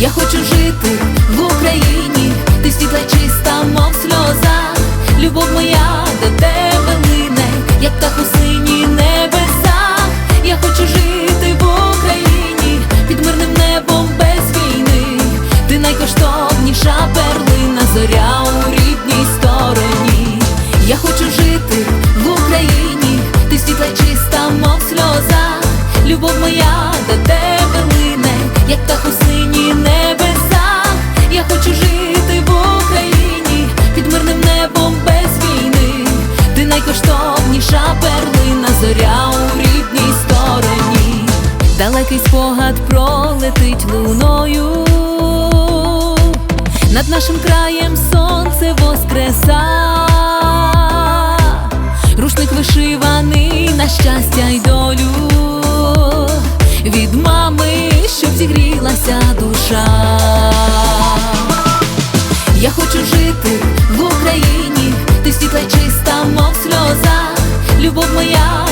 Я хочу жити в Україні, ти світла чиста, мов сльоза, любов моя до тебе лине, як птах у сині небеса. Я хочу жити в Україні під мирним небом без війни. Ти найкоштовніша перлина, зоря у рідній стороні. Я хочу жити в Україні, ти світла чиста, мов сльоза, любов моя до тебе лине, як птах у сині небеса. Я хочу жити в Україні під мирним небом без війни. Ти найкоштовніша перлина, зоря у рідній стороні. Далекий спогад пролетить луною. Над нашим краєм сонце воскреса, рушник вишиваний на щастя й зігрілася душа. Я хочу жити в Україні, ти світла чиста, мов сльоза, любов моя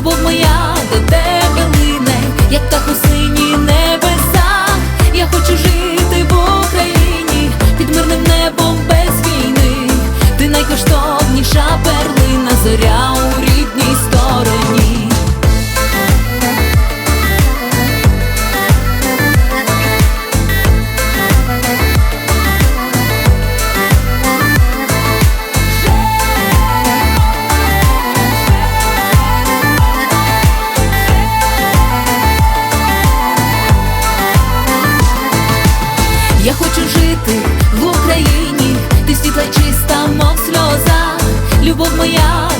любов моя Я хочу жити в Україні, ти світла чиста, мов сльоза, любов моя